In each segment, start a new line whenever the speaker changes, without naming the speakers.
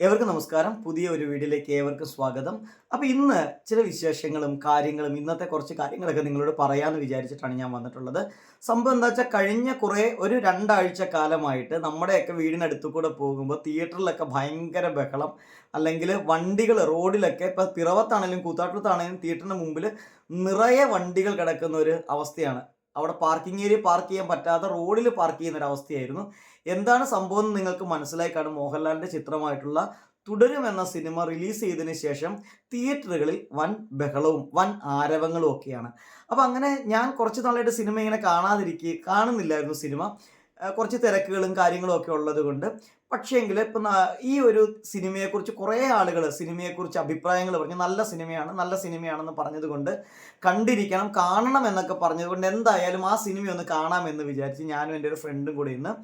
ഏവർക്കും നമസ്കാരം. പുതിയ ഒരു വീഡിയോയിലേക്ക് ഏവർക്കും സ്വാഗതം. അപ്പോൾ ഇന്ന് ചില വിശേഷങ്ങളും കാര്യങ്ങളും ഇന്നത്തെ കുറച്ച് കാര്യങ്ങളൊക്കെ നിങ്ങളോട് പറയാമെന്ന് വിചാരിച്ചിട്ടാണ് ഞാൻ വന്നിട്ടുള്ളത്. സംഭവം എന്താ വെച്ചാൽ കഴിഞ്ഞ കുറേ ഒരു രണ്ടാഴ്ച കാലമായിട്ട് നമ്മുടെയൊക്കെ വീടിനടുത്തു കൂടെ പോകുമ്പോൾ തിയേറ്ററിലൊക്കെ ഭയങ്കര ബഹളം. അല്ലെങ്കിൽ വണ്ടികൾ റോഡിലൊക്കെ ഇപ്പോൾ പിറവത്താണെങ്കിലും കൂത്താട്ടത്താണെങ്കിലും തിയേറ്ററിന് മുമ്പിൽ നിറയെ വണ്ടികൾ കിടക്കുന്ന ഒരു അവസ്ഥയാണ്. അവിടെ പാർക്കിംഗ് ഏരിയ പാർക്ക് ചെയ്യാൻ പറ്റാതെ റോഡിൽ പാർക്ക് ചെയ്യുന്ന ഒരു അവസ്ഥയായിരുന്നു എന്താണ് സംഭവം എന്ന് നിങ്ങൾക്ക് മനസ്സിലായി കാണും മോഹൻലാലിന്റെ ചിത്രമായിട്ടുള്ള തുടരും എന്ന സിനിമ റിലീസ് ചെയ്തതിന് ശേഷം തിയേറ്ററുകളിൽ വൻ ബഹളവും വൻ ആരവങ്ങളും ഒക്കെയാണ്. അപ്പോൾ അങ്ങനെ ഞാൻ കുറച്ച് നാളായിട്ട് സിനിമ ഇങ്ങനെ കാണാതിരിക്കുക കാണുന്നില്ലായിരുന്നു സിനിമ. കുറച്ച് തിരക്കുകളും കാര്യങ്ങളും ഒക്കെ ഉള്ളത് കൊണ്ട് പക്ഷേങ്കിൽ ഇപ്പം ഈ ഒരു സിനിമയെക്കുറിച്ച് കുറേ ആളുകൾ സിനിമയെക്കുറിച്ച് അഭിപ്രായങ്ങൾ പറഞ്ഞു നല്ല സിനിമയാണ് നല്ല സിനിമയാണെന്ന് പറഞ്ഞതുകൊണ്ട് കണ്ടിരിക്കണം കാണണം എന്നൊക്കെ പറഞ്ഞതുകൊണ്ട് എന്തായാലും ആ സിനിമ ഒന്ന് കാണാമെന്ന് വിചാരിച്ച് ഞാനും എന്റെ ഒരു ഫ്രണ്ടും കൂടെ ഇന്ന്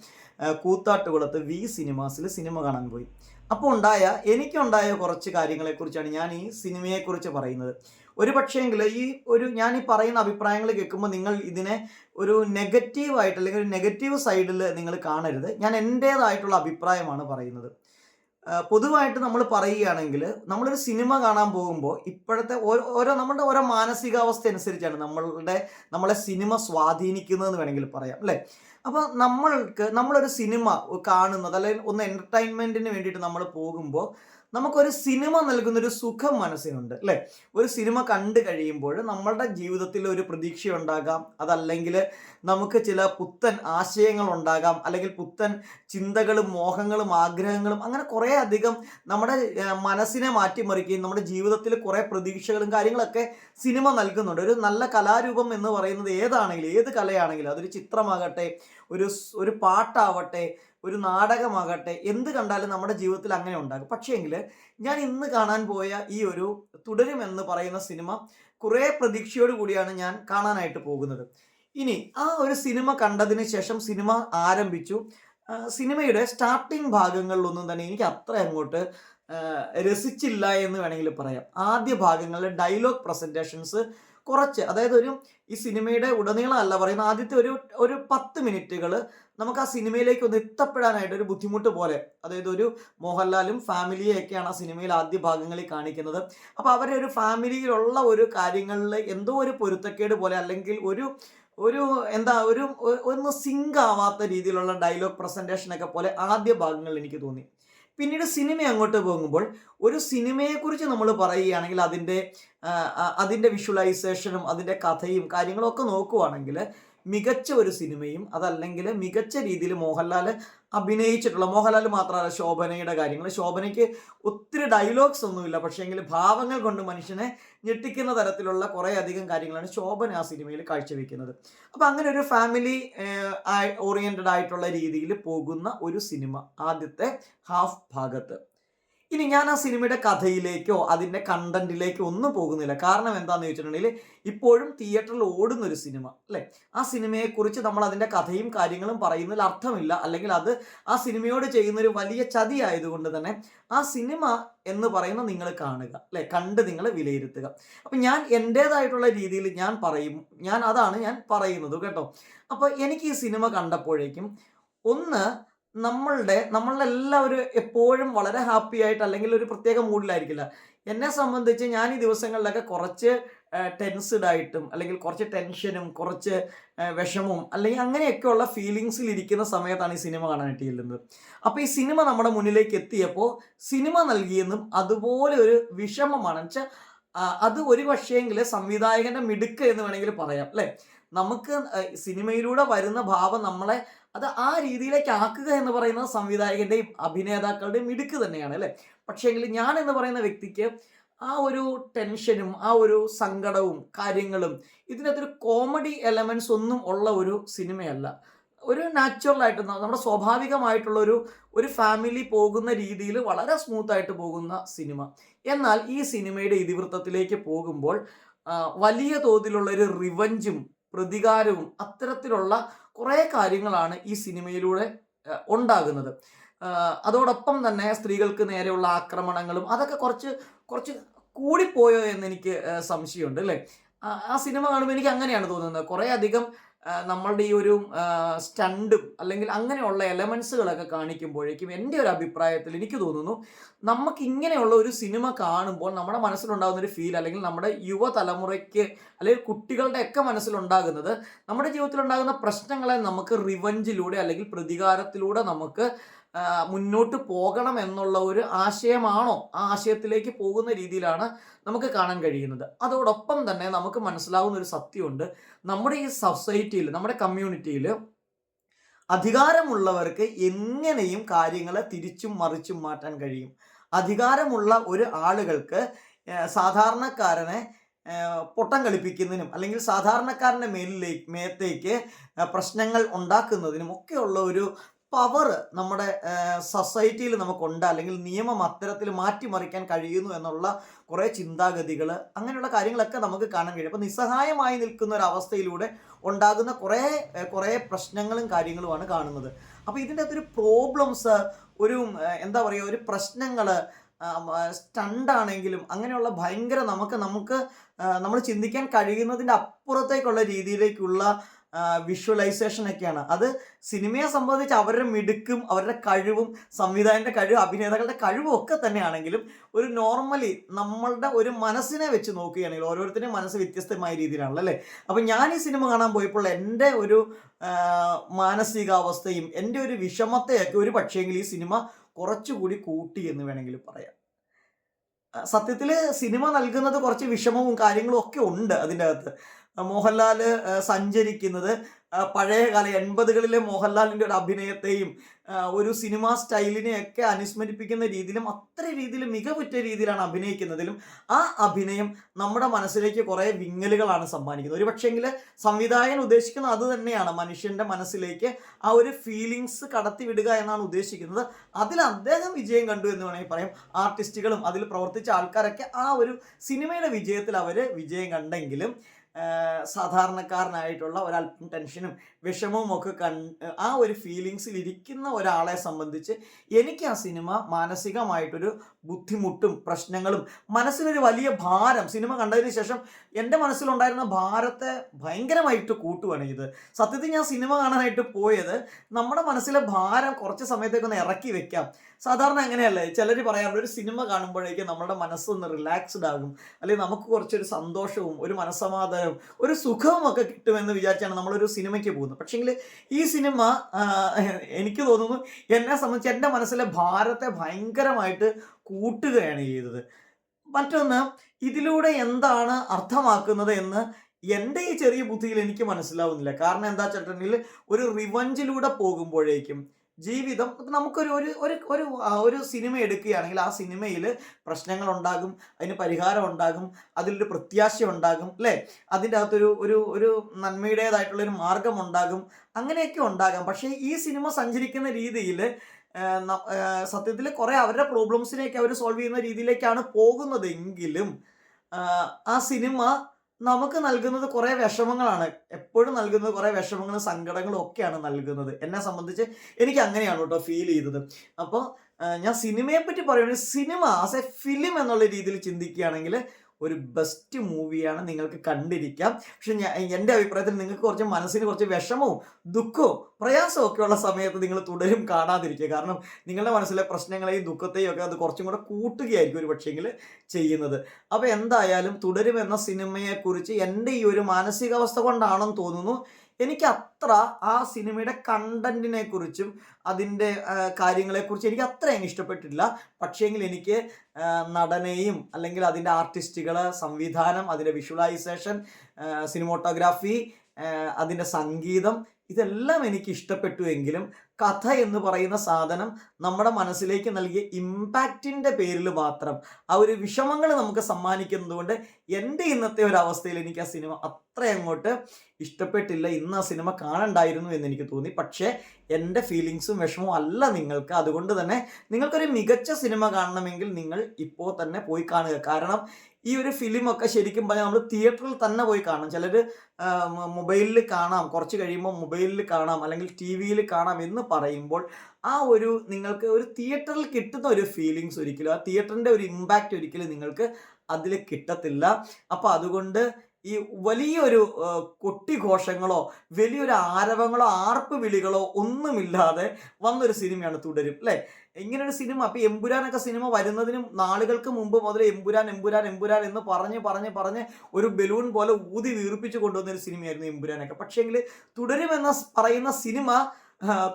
കൂത്താട്ടുകുളത്ത് വി സിനിമാസിൽ സിനിമ കാണാൻ പോയി. അപ്പോൾ ഉണ്ടായ എനിക്കുണ്ടായ കുറച്ച് കാര്യങ്ങളെക്കുറിച്ചാണ് ഞാൻ ഈ സിനിമയെക്കുറിച്ച് പറയുന്നത്. ഒരു പക്ഷേങ്കിൽ ഈ ഒരു ഞാൻ ഈ പറയുന്ന അഭിപ്രായങ്ങൾ കേൾക്കുമ്പോൾ നിങ്ങൾ ഇതിനെ ഒരു നെഗറ്റീവായിട്ട് അല്ലെങ്കിൽ ഒരു നെഗറ്റീവ് സൈഡിൽ നിങ്ങൾ കാണരുത്. ഞാൻ എന്റേതായിട്ടുള്ള അഭിപ്രായമാണ് പറയുന്നത്. പൊതുവായിട്ട് നമ്മൾ പറയുകയാണെങ്കിൽ നമ്മളൊരു സിനിമ കാണാൻ പോകുമ്പോൾ ഇപ്പോഴത്തെ ഓരോ നമ്മുടെ ഓരോ മാനസികാവസ്ഥ അനുസരിച്ചാണ് നമ്മളുടെ നമ്മളെ സിനിമ സ്വാധീനിക്കുന്നതെന്ന് വേണമെങ്കിൽ പറയാം അല്ലേ? അപ്പോൾ നമ്മൾക്ക് നമ്മളൊരു സിനിമ കാണുന്നത് അല്ലെങ്കിൽ ഒന്ന് എന്റർടൈൻമെന്റിന് വേണ്ടിയിട്ട് നമ്മൾ പോകുമ്പോൾ നമുക്കൊരു സിനിമ നൽകുന്ന ഒരു സുഖം മനസ്സിനുണ്ട് അല്ലേ? ഒരു സിനിമ കണ്ടു കഴിയുമ്പോൾ നമ്മളുടെ ജീവിതത്തിൽ ഒരു പ്രതീക്ഷ ഉണ്ടാകാം അതല്ലെങ്കിൽ നമുക്ക് ചില പുത്തൻ ആശയങ്ങൾ ഉണ്ടാകാം അല്ലെങ്കിൽ പുത്തൻ ചിന്തകളും മോഹങ്ങളും ആഗ്രഹങ്ങളും അങ്ങനെ കുറേ അധികം നമ്മുടെ മനസ്സിനെ മാറ്റിമറിക്കുകയും നമ്മുടെ ജീവിതത്തിൽ കുറേ പ്രതീക്ഷകളും കാര്യങ്ങളൊക്കെ സിനിമ നൽകുന്നുണ്ട്. ഒരു നല്ല കലാരൂപം എന്ന് പറയുന്നത് ഏതാണെങ്കിലും ഏത് കലയാണെങ്കിലും അതൊരു ചിത്രമാകട്ടെ ഒരു ഒരു പാട്ടാവട്ടെ ഒരു നാടകമാകട്ടെ എന്ത് കണ്ടാലും നമ്മുടെ ജീവിതത്തിൽ അങ്ങനെ ഉണ്ടാകും. പക്ഷേങ്കിൽ ഞാൻ ഇന്ന് കാണാൻ പോയ ഈ ഒരു തുടരും എന്ന് പറയുന്ന സിനിമ കുറേ പ്രതീക്ഷയോട് കൂടിയാണ് ഞാൻ കാണാനായിട്ട് പോകുന്നത്. ഇനി ആ ഒരു സിനിമ കണ്ടതിന് ശേഷം സിനിമ ആരംഭിച്ചു. സിനിമയുടെ സ്റ്റാർട്ടിംഗ് ഭാഗങ്ങളിലൊന്നും തന്നെ എനിക്ക് അത്ര അങ്ങോട്ട് രസിച്ചില്ല എന്ന് വേണമെങ്കിൽ പറയാം. ആദ്യ ഭാഗങ്ങളിലെ ഡയലോഗ് പ്രസന്റേഷൻസ് കുറച്ച് അതായത് ഒരു ഈ സിനിമയുടെ ഉടനീളം അല്ല പറയുന്ന ആദ്യത്തെ ഒരു ഒരു പത്ത് മിനിറ്റുകൾ നമുക്ക് ആ സിനിമയിലേക്ക് ഒന്ന് എത്തപ്പെടാനായിട്ട് ഒരു ബുദ്ധിമുട്ട് പോലെ അതായത് ഒരു മോഹൻലാലും ഫാമിലിയൊക്കെയാണ് ആ സിനിമയിൽ ആദ്യ ഭാഗങ്ങളിൽ കാണിക്കുന്നത്. അപ്പോൾ അവരുടെ ഒരു ഫാമിലിയിലുള്ള ഒരു കാര്യങ്ങളിൽ എന്തോ ഒരു പൊരുത്തക്കേട് പോലെ അല്ലെങ്കിൽ ഒരു ഒരു എന്താ ഒരു ഒന്ന് സിങ്ക് ആവാത്ത രീതിയിലുള്ള ഡയലോഗ് പ്രസന്റേഷനൊക്കെ പോലെ ആദ്യ ഭാഗങ്ങളിൽ എനിക്ക് തോന്നി. പിന്നീട് സിനിമ അങ്ങോട്ട് പോകുമ്പോൾ ഒരു സിനിമയെക്കുറിച്ച് നമ്മൾ പറയുകയാണെങ്കിൽ അതിന്റെ അതിന്റെ വിഷ്വലൈസേഷനും അതിന്റെ കഥയും കാര്യങ്ങളും ഒക്കെ നോക്കുവാണെങ്കിൽ മികച്ച ഒരു സിനിമയും അതല്ലെങ്കിൽ മികച്ച രീതിയിൽ മോഹൻലാൽ അഭിനയിച്ചിട്ടുള്ള മോഹൻലാൽ മാത്രമല്ല ശോഭനയുടെ കാര്യങ്ങൾ. ശോഭനയ്ക്ക് ഒത്തിരി ഡയലോഗ്സ് ഒന്നുമില്ല. പക്ഷേങ്കിൽ ഭാവങ്ങൾ കൊണ്ട് മനുഷ്യനെ ഞെട്ടിക്കുന്ന തരത്തിലുള്ള കുറേ അധികം കാര്യങ്ങളാണ് ശോഭന ആ സിനിമയിൽ കാഴ്ചവെക്കുന്നത്. അപ്പോൾ അങ്ങനെ ഒരു ഫാമിലി ഓറിയന്റഡ് ആയിട്ടുള്ള രീതിയിൽ പോകുന്ന ഒരു സിനിമ ആദ്യത്തെ ഹാഫ് ഭാഗത്ത്. ഇനി ഞാൻ ആ സിനിമയുടെ കഥയിലേക്കോ അതിന്റെ കണ്ടന്റിലേക്കോ ഒന്നും പോകുന്നില്ല. കാരണം എന്താണെന്ന് ചോദിച്ചിട്ടുണ്ടെങ്കിൽ ഇപ്പോഴും തിയേറ്ററിൽ ഓടുന്ന ഒരു സിനിമ അല്ലേ? ആ സിനിമയെക്കുറിച്ച് നമ്മൾ അതിന്റെ കഥയും കാര്യങ്ങളും പറയുന്നതിൽ അർത്ഥമില്ല. അല്ലെങ്കിൽ അത് ആ സിനിമയോട് ചെയ്യുന്നൊരു വലിയ ചതി ആയതുകൊണ്ട് തന്നെ ആ സിനിമ എന്ന് പറയുന്ന നിങ്ങൾ കാണുക അല്ലെ? കണ്ട് നിങ്ങൾ വിലയിരുത്തുക. അപ്പം ഞാൻ എന്റേതായിട്ടുള്ള രീതിയിൽ ഞാൻ പറയും. ഞാൻ അതാണ് ഞാൻ പറയുന്നത് കേട്ടോ. അപ്പോൾ എനിക്ക് ഈ സിനിമ കണ്ടപ്പോഴേക്കും ഒന്ന് നമ്മളുടെ നമ്മളെല്ലാവരും എപ്പോഴും വളരെ ഹാപ്പി ആയിട്ട് അല്ലെങ്കിൽ ഒരു പ്രത്യേക മൂഡിലായിരിക്കില്ല എന്നെ സംബന്ധിച്ച് ഞാൻ ഈ ദിവസങ്ങളിലൊക്കെ കുറച്ച് ടെൻസ്ഡ് ആയിട്ടും അല്ലെങ്കിൽ കുറച്ച് ടെൻഷനും കുറച്ച് വിഷമവും അല്ലെങ്കിൽ അങ്ങനെയൊക്കെയുള്ള ഫീലിങ്സിൽ ഇരിക്കുന്ന സമയത്താണ് ഈ സിനിമ കാണാനായിട്ട് ചെല്ലുന്നത് അപ്പോൾ ഈ സിനിമ നമ്മുടെ മുന്നിലേക്ക് എത്തിയപ്പോൾ സിനിമ നൽകിയെന്നും അതുപോലെ ഒരു വിഷമമാണ്. വെച്ചാൽ അത് ഒരു പക്ഷേങ്കിൽ സംവിധായകന്റെ മിടുക്ക് എന്ന് വേണമെങ്കിൽ പറയാം അല്ലേ? നമുക്ക് സിനിമയിലൂടെ വരുന്ന ഭാവം നമ്മളെ അത് ആ രീതിയിലേക്ക് ആക്കുക എന്ന് പറയുന്നത് സംവിധായകന്റെയും അഭിനേതാക്കളുടെയും മിടുക്ക് തന്നെയാണ് അല്ലേ? പക്ഷേങ്കിൽ ഞാൻ എന്ന് പറയുന്ന വ്യക്തിക്ക് ആ ഒരു ടെൻഷനും ആ ഒരു സങ്കടവും കാര്യങ്ങളും ഇതിനകത്തൊരു കോമഡി എലമെന്റ്സ് ഒന്നും ഉള്ള ഒരു സിനിമയല്ല. ഒരു നാച്ചുറലായിട്ട് നമ്മുടെ സ്വാഭാവികമായിട്ടുള്ള ഒരു ഒരു ഫാമിലി പോകുന്ന രീതിയിൽ വളരെ സ്മൂത്തായിട്ട് പോകുന്ന സിനിമ. എന്നാൽ ഈ സിനിമയുടെ ഇതിവൃത്തത്തിലേക്ക് പോകുമ്പോൾ വലിയ തോതിലുള്ള ഒരു റിവഞ്ചും പ്രതികാരവും അത്തരത്തിലുള്ള കുറേ കാര്യങ്ങളാണ് ഈ സിനിമയിലൂടെ ഉണ്ടാകുന്നത്. അതോടൊപ്പം തന്നെ സ്ത്രീകൾക്ക് നേരെയുള്ള ആക്രമണങ്ങളും അതൊക്കെ കുറച്ച് കുറച്ച് കൂടിപ്പോയോ എന്ന് എനിക്ക് സംശയമുണ്ട് അല്ലേ? ആ സിനിമ കാണുമ്പോൾ എനിക്ക് അങ്ങനെയാണ് തോന്നുന്നത്. കുറേ അധികം നമ്മളുടെ ഈ ഒരു സ്റ്റണ്ടും അല്ലെങ്കിൽ അങ്ങനെയുള്ള എലമെൻസുകളൊക്കെ കാണിക്കുമ്പോഴേക്കും എന്റെ ഒരു അഭിപ്രായത്തിൽ എനിക്ക് തോന്നുന്നു നമുക്ക് ഇങ്ങനെയുള്ള ഒരു സിനിമ കാണുമ്പോൾ നമ്മുടെ മനസ്സിലുണ്ടാകുന്ന ഒരു ഫീൽ അല്ലെങ്കിൽ നമ്മുടെ യുവതലമുറയ്ക്ക് അല്ലെങ്കിൽ കുട്ടികളുടെ ഒക്കെ മനസ്സിലുണ്ടാകുന്നത് നമ്മുടെ ജീവിതത്തിലുണ്ടാകുന്ന പ്രശ്നങ്ങളെ നമുക്ക് റിവഞ്ചിലൂടെ അല്ലെങ്കിൽ പ്രതികാരത്തിലൂടെ നമുക്ക് മുന്നോട്ട് പോകണം എന്നുള്ള ഒരു ആശയമാണോ? ആ ആശയത്തിലേക്ക് പോകുന്ന രീതിയിലാണ് നമുക്ക് കാണാൻ കഴിയുന്നത്. അതോടൊപ്പം തന്നെ നമുക്ക് മനസ്സിലാവുന്ന ഒരു സത്യമുണ്ട്. നമ്മുടെ ഈ സൊസൈറ്റിയിൽ നമ്മുടെ കമ്മ്യൂണിറ്റിയിൽ അധികാരമുള്ളവർക്ക് എങ്ങനെയും കാര്യങ്ങളെ തിരിച്ചും മറിച്ചും മാറ്റാൻ കഴിയും. അധികാരമുള്ള ഒരു ആളുകൾക്ക് സാധാരണക്കാരനെ പൊട്ടം കളിപ്പിക്കുന്നതിനും അല്ലെങ്കിൽ സാധാരണക്കാരന്റെ മേലിലേക്ക് മേത്തേക്ക് പ്രശ്നങ്ങൾ ഉണ്ടാക്കുന്നതിനും ഒക്കെയുള്ള ഒരു പവർ നമ്മുടെ സൊസൈറ്റിയിൽ നമുക്കുണ്ട്. അല്ലെങ്കിൽ നിയമം അത്തരത്തിൽ മാറ്റിമറിക്കാൻ കഴിയുന്നു എന്നുള്ള കുറേ ചിന്താഗതികൾ അങ്ങനെയുള്ള കാര്യങ്ങളൊക്കെ നമുക്ക് കാണാൻ കഴിയും. അപ്പോൾ നിസ്സഹായമായി നിൽക്കുന്ന ഒരു അവസ്ഥയിലൂടെ ഉണ്ടാകുന്ന കുറേ കുറേ പ്രശ്നങ്ങളും കാര്യങ്ങളുമാണ് കാണുന്നത്. അപ്പോൾ ഇതിന്റെ അകത്തൊരു പ്രോബ്ലംസ് ഒരു എന്താ പറയുക ഒരു പ്രശ്നങ്ങൾ സ്റ്റണ്ടാണെങ്കിലും അങ്ങനെയുള്ള ഭയങ്കര നമുക്ക് നമുക്ക് നമ്മൾ ചിന്തിക്കാൻ കഴിയുന്നതിന്റെ അപ്പുറത്തേക്കുള്ള രീതിയിലേക്കുള്ള വിഷ്വലൈസേഷൻ ഒക്കെയാണ് അത് സിനിമയെ സംബന്ധിച്ച് അവരുടെ മിടുക്കും അവരുടെ കഴിവും സംവിധായകന്റെ കഴിവും അഭിനേതാക്കളുടെ കഴിവും ഒക്കെ തന്നെയാണെങ്കിലും ഒരു നോർമലി നമ്മളുടെ ഒരു മനസ്സിനെ വെച്ച് നോക്കുകയാണെങ്കിൽ ഓരോരുത്തരുടെയും മനസ്സ് വ്യത്യസ്തമായ രീതിയിലാണല്ലോ അല്ലേ? അപ്പം ഞാൻ ഈ സിനിമ കാണാൻ പോയപ്പോൾ എന്റെ ഒരു മാനസികാവസ്ഥയും എന്റെ ഒരു വിഷമത്തെയൊക്കെ ഒരു പക്ഷേങ്കിൽ ഈ സിനിമ കുറച്ചുകൂടി കൂട്ടി എന്ന് വേണമെങ്കിൽ പറയാം. സത്യത്തിൽ സിനിമ നൽകുന്നത് കുറച്ച് വിഷമവും കാര്യങ്ങളും ഒക്കെ ഉണ്ട് അതിന്റെ അകത്ത്. മോഹൻലാൽ സഞ്ചരിക്കുന്നത്. പഴയ പഴയകാല എൺപതുകളിലെ മോഹൻലാലിന്റെ ഒരു അഭിനയത്തെയും ഒരു സിനിമാ സ്റ്റൈലിനെയൊക്കെ അനുസ്മരിപ്പിക്കുന്ന രീതിയിലും അത്ര രീതിയിൽ മികവുറ്റ രീതിയിലാണ് അഭിനയിക്കുന്നതിലും ആ അഭിനയം നമ്മുടെ മനസ്സിലേക്ക് കുറേ വിങ്ങലുകളാണ് സമ്മാനിക്കുന്നത്. ഒരു പക്ഷേങ്കിൽ സംവിധായകൻ ഉദ്ദേശിക്കുന്നത് അത് തന്നെയാണ്. മനുഷ്യന്റെ മനസ്സിലേക്ക് ആ ഒരു ഫീലിങ്സ് കടത്തിവിടുക എന്നാണ് ഉദ്ദേശിക്കുന്നത്. അതിൽ അദ്ദേഹം വിജയം കണ്ടു എന്ന് വേണമെങ്കിൽ പറയാം. ആർട്ടിസ്റ്റുകളും അതിൽ പ്രവർത്തിച്ച ആൾക്കാരൊക്കെ ആ ഒരു സിനിമയുടെ വിജയത്തിൽ അവർ വിജയം കണ്ടെങ്കിലും സാധാരണക്കാരനായിട്ടുള്ള ഒരല്പം ടെൻഷനും വിഷമവും ഒക്കെ കൺ ആ ഒരു ഫീലിങ്സിൽ ഇരിക്കുന്ന ഒരാളെ സംബന്ധിച്ച് എനിക്ക് ആ സിനിമ മാനസികമായിട്ടൊരു ബുദ്ധിമുട്ടും പ്രശ്നങ്ങളും മനസ്സിനൊരു വലിയ ഭാരം സിനിമ കണ്ടതിന് ശേഷം എന്റെ മനസ്സിലുണ്ടായിരുന്ന ഭാരത്തെ ഭയങ്കരമായിട്ട് കൂട്ടുവാണ് ഇത്. സത്യത്തിൽ ഞാൻ സിനിമ കാണാനായിട്ട് പോയത് നമ്മുടെ മനസ്സിലെ ഭാരം കുറച്ച് സമയത്തേക്കൊന്ന് ഇറക്കി വെക്കാം. സാധാരണ അങ്ങനെയല്ലേ? ചിലർ പറയാറുണ്ട് ഒരു സിനിമ കാണുമ്പോഴേക്കും നമ്മുടെ മനസ്സൊന്ന് റിലാക്സ്ഡ് ആകും. അല്ലെങ്കിൽ നമുക്ക് കുറച്ചൊരു സന്തോഷവും ഒരു മനസ്സമാധാനവും ഒരു സുഖവും ഒക്കെ കിട്ടുമെന്ന് വിചാരിച്ചാണ് നമ്മളൊരു സിനിമയ്ക്ക് പോകുന്നത്. പക്ഷേങ്കിൽ ഈ സിനിമ എനിക്ക് തോന്നുന്നു എന്നെ സംബന്ധിച്ച് എന്റെ മനസ്സിലെ ഭാരത്തെ ഭയങ്കരമായിട്ട് കൂട്ടുകയാണ് ചെയ്തത്. മറ്റൊന്ന് ഇതിലൂടെ എന്താണ് അർത്ഥമാക്കുന്നത് എന്ന് എന്റെ ഈ ചെറിയ ബുദ്ധിയിൽ എനിക്ക് മനസ്സിലാവുന്നില്ല. കാരണം എന്താ വെച്ചിട്ടുണ്ടെങ്കിൽ ഒരു റിവഞ്ചിലൂടെ പോകുമ്പോഴേക്കും ജീവിതം. നമുക്കൊരു ഒരു ഒരു ഒരു ഒരു സിനിമ എടുക്കുകയാണെങ്കിൽ ആ സിനിമയിൽ പ്രശ്നങ്ങൾ ഉണ്ടാകും അതിന് പരിഹാരം ഉണ്ടാകും അതിലൊരു പ്രത്യാശ ഉണ്ടാകും അല്ലേ? അതിന്റെ അകത്തൊരു ഒരു ഒരു നന്മയുടേതായിട്ടുള്ളൊരു മാർഗം ഉണ്ടാകും അങ്ങനെയൊക്കെ ഉണ്ടാകാം. പക്ഷേ ഈ സിനിമ സഞ്ചരിക്കുന്ന രീതിയിൽ സത്യത്തിൽ കുറേ അവരുടെ പ്രോബ്ലംസിനെയൊക്കെ അവർ സോൾവ് ചെയ്യുന്ന രീതിയിലേക്കാണ് പോകുന്നതെങ്കിലും ആ സിനിമ നമുക്ക് നൽകുന്നത് കുറേ വിഷമങ്ങളാണ്. എപ്പോഴും നൽകുന്നത് കുറേ വിഷമങ്ങളും സങ്കടങ്ങളും ഒക്കെയാണ് നൽകുന്നത്. എന്നെ സംബന്ധിച്ച് എനിക്ക് അങ്ങനെയാണ് കേട്ടോ ഫീൽ ചെയ്തത്. അപ്പോൾ ഞാൻ സിനിമയെ പറ്റി പറയുകയാണെങ്കിൽ സിനിമ ആസ് എ ഫിലിം എന്നുള്ള രീതിയിൽ ചിന്തിക്കുകയാണെങ്കിൽ ഒരു ബെസ്റ്റ് മൂവിയാണ് നിങ്ങൾക്ക് കണ്ടിരിക്കാം. പക്ഷെ ഞാൻ എന്റെ അഭിപ്രായത്തിൽ നിങ്ങൾക്ക് കുറച്ച് മനസ്സിന് കുറച്ച് വിഷമവും ദുഃഖവും പ്രയാസവും ഒക്കെ ഉള്ള സമയത്ത് നിങ്ങൾ തുടരും കാണാതിരിക്കുക. കാരണം നിങ്ങളുടെ മനസ്സിലെ പ്രശ്നങ്ങളെയും ദുഃഖത്തെയും ഒക്കെ അത് കുറച്ചും കൂടെ കൂട്ടുകയായിരിക്കും ഒരു പക്ഷേങ്കിൽ ചെയ്യുന്നത്. അപ്പോൾ എന്തായാലും തുടരും എന്ന സിനിമയെക്കുറിച്ച് എന്റെ ഈ ഒരു മാനസികാവസ്ഥ കൊണ്ടാണെന്ന് തോന്നുന്നു. എനിക്ക് അത്ര ആ സിനിമയുടെ കണ്ടന്റിനെ കുറിച്ചും അതിന്റെ കാര്യങ്ങളെക്കുറിച്ച് എനിക്ക് അത്ര അങ്ങ് ഇഷ്ടപ്പെട്ടില്ല പക്ഷേങ്കിൽ എനിക്ക് നടനെയും അല്ലെങ്കിൽ അതിന്റെ ആർട്ടിസ്റ്റുകൾ സംവിധാനം അതിന്റെ വിഷ്വലൈസേഷൻ സിനിമോട്ടോഗ്രാഫി അതിന്റെ സംഗീതം ഇതെല്ലാം എനിക്ക് ഇഷ്ടപ്പെട്ടു എങ്കിലും കഥ എന്ന് പറയുന്ന സാധനം നമ്മുടെ മനസ്സിലേക്ക് നൽകിയ ഇമ്പാക്റ്റിന്റെ പേരിൽ മാത്രം. ആ ഒരു വിഷമങ്ങൾ നമുക്ക് സമ്മാനിക്കുന്നത് കൊണ്ട് എന്റെ ഇന്നത്തെ ഒരു അവസ്ഥയിൽ എനിക്ക് ആ സിനിമ അത്ര അങ്ങോട്ട് ഇഷ്ടപ്പെട്ടില്ല. ഇന്ന് ആ സിനിമ കാണണ്ടായിരുന്നു എന്ന് എനിക്ക് തോന്നി. പക്ഷേ എന്റെ ഫീലിങ്സും വിഷമവും അല്ല നിങ്ങൾക്ക്. അതുകൊണ്ട് തന്നെ നിങ്ങൾക്കൊരു മികച്ച സിനിമ കാണണമെങ്കിൽ നിങ്ങൾ ഇപ്പോൾ തന്നെ പോയി കാണുക. കാരണം ഈ ഒരു ഫിലിം ഒക്കെ ശരിക്കും പറഞ്ഞാൽ നമ്മൾ തിയേറ്ററിൽ തന്നെ പോയി കാണണം. ചിലർ മൊബൈലിൽ കാണാം. കുറച്ച് കഴിയുമ്പോൾ മൊബൈലിൽ കാണാം. അല്ലെങ്കിൽ ടി വിയിൽ കാണാം എന്ന് പറയുമ്പോൾ ആ ഒരു നിങ്ങൾക്ക് ഒരു തിയേറ്ററിൽ കിട്ടുന്ന ഒരു ഫീലിങ്സ് ഒരിക്കലും ആ തിയേറ്ററിന്റെ ഒരു ഇമ്പാക്റ്റ് ഒരിക്കലും നിങ്ങൾക്ക് അതിൽ കിട്ടത്തില്ല. അപ്പോൾ അതുകൊണ്ട് ഈ വലിയൊരു കൊട്ടിഘോഷങ്ങളോ വലിയൊരു ആരവങ്ങളോ ആർപ്പ് വിളികളോ ഒന്നുമില്ലാതെ വന്നൊരു സിനിമയാണ് തുടരും അല്ലേ? ഇങ്ങനൊരു സിനിമ അപ്പൊ എമ്പുരാനൊക്കെ സിനിമ വരുന്നതിനും നാളുകൾക്ക് മുമ്പ് മുതൽ എമ്പുരാൻ എമ്പുരാൻ എമ്പുരാൻ എന്ന് പറഞ്ഞ് പറഞ്ഞ് പറഞ്ഞ് ഒരു ബലൂൺ പോലെ ഊതി വീർപ്പിച്ച് കൊണ്ടുവന്നൊരു സിനിമയായിരുന്നു എമ്പുരാനൊക്കെ. പക്ഷേങ്കിൽ തുടരുമെന്ന പറയുന്ന സിനിമ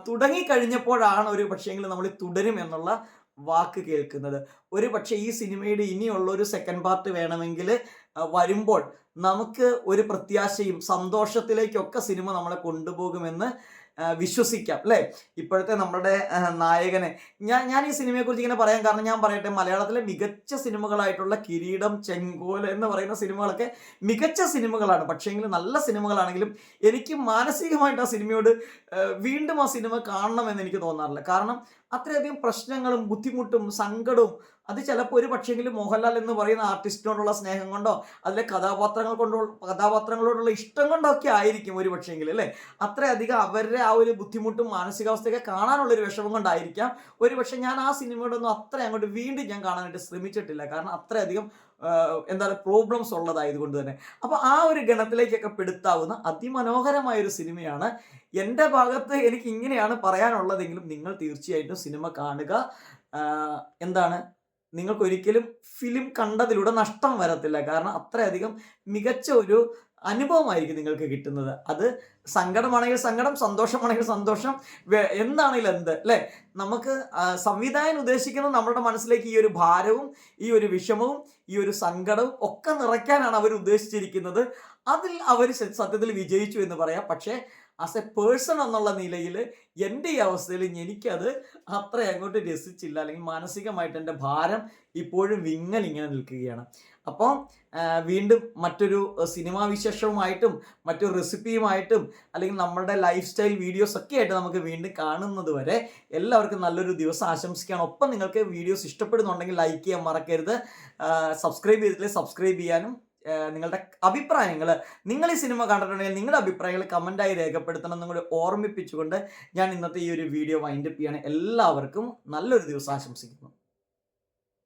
തുടങ്ങിക്കഴിഞ്ഞപ്പോഴാണ് ഒരു പക്ഷേങ്കിൽ നമ്മൾ തുടരും എന്നുള്ള വാക്ക് കേൾക്കുന്നത്. ഒരു പക്ഷേ ഈ സിനിമയുടെ ഇനിയുള്ള ഒരു സെക്കൻഡ് പാർട്ട് വേണമെങ്കിൽ വരുമ്പോൾ നമുക്ക് ഒരു പ്രത്യാശയും സന്തോഷത്തിലേക്കൊക്കെ സിനിമ നമ്മളെ കൊണ്ടുപോകുമെന്ന് വിശ്വസിക്കാം അല്ലേ? ഇപ്പോഴത്തെ നമ്മുടെ നായകനെ. ഞാൻ ഞാൻ ഈ സിനിമയെക്കുറിച്ച് ഇങ്ങനെ പറയാൻ കാരണം ഞാൻ പറയട്ടെ മലയാളത്തിലെ മികച്ച സിനിമകളായിട്ടുള്ള കിരീടം ചെങ്കോൽ എന്ന് പറയുന്ന സിനിമകളൊക്കെ മികച്ച സിനിമകളാണ്. പക്ഷേങ്കിൽ നല്ല സിനിമകളാണെങ്കിലും എനിക്ക് മാനസികമായിട്ട് ആ സിനിമയോട് വീണ്ടും ആ സിനിമ കാണണമെന്ന് എനിക്ക് തോന്നാറില്ല. കാരണം അത്രയധികം പ്രശ്നങ്ങളും ബുദ്ധിമുട്ടും സങ്കടവും അത് ചിലപ്പോൾ ഒരു പക്ഷേങ്കിലും മോഹൻലാൽ എന്ന് പറയുന്ന ആർട്ടിസ്റ്റിനോടുള്ള സ്നേഹം കൊണ്ടോ അതിലെ കഥാപാത്രങ്ങൾ കൊണ്ടോ കഥാപാത്രങ്ങളോടുള്ള ഇഷ്ടം കൊണ്ടോ ഒക്കെ ആയിരിക്കും ഒരു പക്ഷേങ്കിൽ അല്ലേ? അത്രയധികം അവരുടെ ആ ഒരു ബുദ്ധിമുട്ടും മാനസികാവസ്ഥയൊക്കെ കാണാനുള്ള ഒരു വിഷമം കൊണ്ടായിരിക്കാം. ഒരു പക്ഷേ ഞാൻ ആ സിനിമയോടൊന്നും അത്ര അങ്ങോട്ട് വീണ്ടും ഞാൻ കാണാനായിട്ട് ശ്രമിച്ചിട്ടില്ല. കാരണം അത്രയധികം ആ, എന്താ പറയുക പ്രോബ്ലംസ് ഉള്ളതായതുകൊണ്ട് തന്നെ. അപ്പോൾ ആ ഒരു ഗണത്തിലേക്കൊക്കെ പെടുത്താവുന്ന അതിമനോഹരമായ ഒരു സിനിമയാണ്. എന്റെ ഭാഗത്ത് എനിക്ക് ഇങ്ങനെയാണ് പറയാനുള്ളതെങ്കിലും നിങ്ങൾ തീർച്ചയായിട്ടും സിനിമ കാണുക. എന്താണ് നിങ്ങൾക്ക് ഒരിക്കലും ഫിലിം കണ്ടതിലൂടെ നഷ്ടം വരത്തില്ല. കാരണം അത്രയധികം മികച്ച ഒരു അനുഭവമായിരിക്കും നിങ്ങൾക്ക് കിട്ടുന്നത്. അത് സങ്കടമാണെങ്കിൽ സങ്കടം സന്തോഷമാണെങ്കിൽ സന്തോഷം എന്താണെങ്കിലും എന്ത് അല്ലേ? നമുക്ക് സംവിധായകൻ ഉദ്ദേശിക്കുന്നത് നമ്മുടെ മനസ്സിലേക്ക് ഈ ഒരു ഭാരവും ഈ ഒരു വിഷമവും ഈ ഒരു സങ്കടവും ഒക്കെ നിറയ്ക്കാനാണ് അവർ ഉദ്ദേശിച്ചിരിക്കുന്നത്. അതിൽ അവർ സത്യത്തിൽ വിജയിച്ചു എന്ന് പറയാം. പക്ഷേ ആസ് എ പേഴ്സൺ എന്നുള്ള നിലയിൽ എന്റെ ഈ അവസ്ഥയിൽ എനിക്കത് അത്ര അങ്ങോട്ട് രസിച്ചില്ല. അല്ലെങ്കിൽ മാനസികമായിട്ട് എന്റെ ഭാരം ഇപ്പോഴും വിങ്ങൽ ഇങ്ങനെ നിൽക്കുകയാണ്. അപ്പോൾ വീണ്ടും മറ്റൊരു സിനിമാ വിശേഷവുമായിട്ടും മറ്റൊരു റെസിപ്പിയുമായിട്ടും അല്ലെങ്കിൽ നമ്മളുടെ ലൈഫ് സ്റ്റൈൽ വീഡിയോസ് ഒക്കെ ആയിട്ട് നമുക്ക് വീണ്ടും കാണുന്നത് വരെ എല്ലാവർക്കും നല്ലൊരു ദിവസം ആശംസിക്കുകയാണ്. ഒപ്പം നിങ്ങൾക്ക് വീഡിയോസ് ഇഷ്ടപ്പെടുന്നുണ്ടെങ്കിൽ ലൈക്ക് ചെയ്യാൻ മറക്കരുത്. സബ്സ്ക്രൈബ് ചെയ്തിട്ടില്ലെങ്കിൽ സബ്സ്ക്രൈബ് ചെയ്യാനും നിങ്ങളുടെ അഭിപ്രായങ്ങൾ നിങ്ങൾ ഈ സിനിമ കണ്ടിട്ടുണ്ടെങ്കിൽ നിങ്ങളുടെ അഭിപ്രായങ്ങൾ കമന്റായി രേഖപ്പെടുത്തണം എന്നും കൂടി ഓർമ്മിപ്പിച്ചുകൊണ്ട് ഞാൻ ഇന്നത്തെ ഈ ഒരു വീഡിയോ വൈൻഡപ്പ് ചെയ്യാണ് എല്ലാവർക്കും നല്ലൊരു ദിവസം ആശംസിക്കുന്നു.